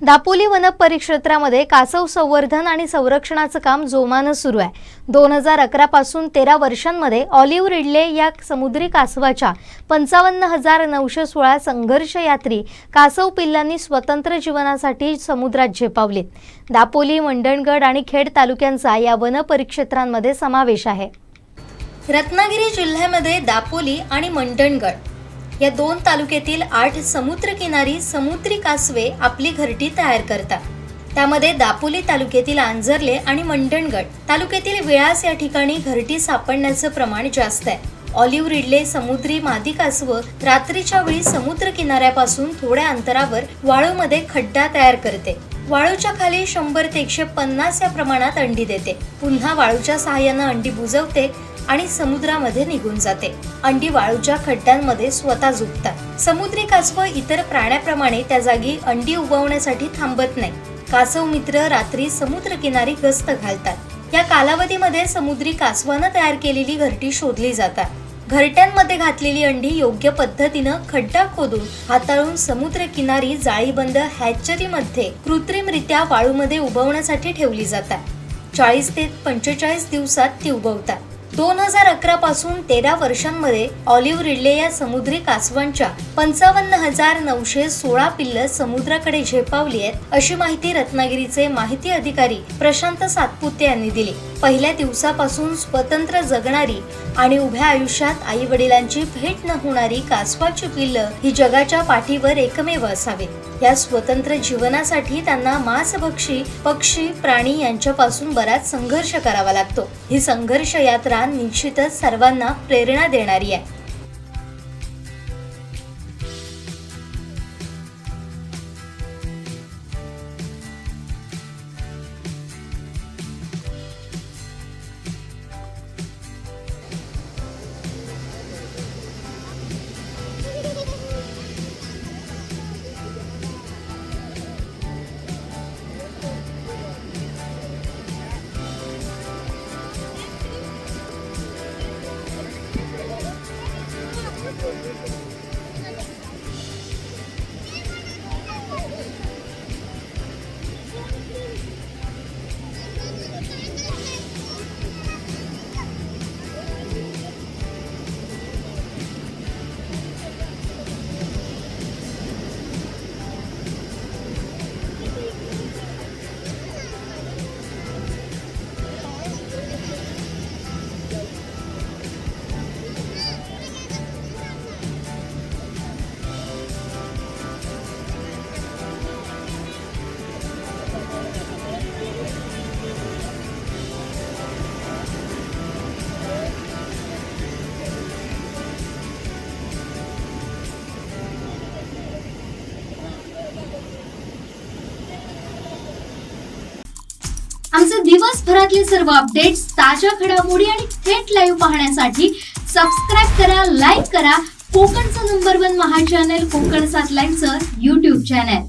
Dapoli one परिक्षेत्रामध्ये कासव संवर्धन आणि संरक्षणाचं काम जोमानं सुरू आहे. दोन हजार अकरा पासून तेरा वर्षांमध्ये ऑलिव्ह रिडले या समुद्री कासवाच्या पंचावन्न हजार नऊशे सोळा संघर्ष यात्री कासव पिल्लांनी स्वतंत्र जीवनासाठी समुद्रात झेपावलेत दापोली मंडणगड आणि खेड तालुक्यांचा या वन परिक्षेत्रांमध्ये समावेश आहे. रत्नागिरी जिल्ह्यामध्ये दापोली आणि मंडणगड या दोन तालुक्यातील आठ समुद्रकिनारी समुद्री कासवे आपली घरटी तयार करतात. त्यामध्ये दापोली तालुक्यातील आंजर्ले आणि मंडणगड तालुक्यातील विळास या ठिकाणी घरटी सापडण्याचं प्रमाण जास्त आहे. ऑलिव्ह रिडले समुद्री मादी कासव रात्रीच्या वेळी समुद्र किनाऱ्यापासून थोड्या अंतरावर वाळूमध्ये खड्डा तयार करते. वाळूच्या खाली शंभर ते एकशे पन्नास या प्रमाणात अंडी देते. पुन्हा वाळूच्या सहाय्यानं अंडी बुजवते आणि समुद्रामध्ये निघून जाते. अंडी वाळूच्या खड्ड्यांमध्ये स्वतः झुकतात. समुद्री कासव इतर प्राण्याप्रमाणे त्या जागी अंडी उगवण्यासाठी थांबत नाही. कासव मित्र रात्री समुद्र किनारी गस्त घालतात. या कालावधीमध्ये समुद्री कासवानं तयार केलेली घरटी शोधली जातात. घरट्यांमध्ये घातलेली अंडी योग्य पद्धतीनं खड्डा खोदून हाताळून समुद्र किनारी जाळीबंद हॅचरीमध्ये कृत्रिमरित्या वाळूमध्ये उभवण्यासाठी ठेवली जातात. चाळीस ते पंचेचाळीस दिवसात ती उभवतात दोन हजार अकरा पासून तेरा वर्षांमध्ये ऑलिव्ह रिडले या समुद्री कासवांच्या पंचावन्न हजार नऊशे सोळा पिल्ल समुद्राकडे झेपावली आहेत अशी माहिती रत्नागिरीचे माहिती अधिकारी प्रशांत सातपुते यांनी दिली. पहिल्या दिवसापासून स्वतंत्र जगणारी आणि उभ्या आयुष्यात आई वडिलांची भेट न होणारी कासवाची पिल्ल ही जगाच्या पाठीवर एकमेव असावे. या स्वतंत्र जीवनासाठी त्यांना मांसभक्षी पक्षी प्राणी यांच्यापासून बराच संघर्ष करावा लागतो. ही संघर्ष यात्रा निश्चितच सर्वांना प्रेरणा देणारी आहे. आमचे दिवसभरातले सर्व अपडेट्स ताज्या घडामोडी आणि थेट लाईव्ह पाहण्यासाठी सबस्क्राईब करा लाईक करा. कोकणचं नंबर वन महा चॅनल कोकण सात लाईनचं युट्यूब चॅनल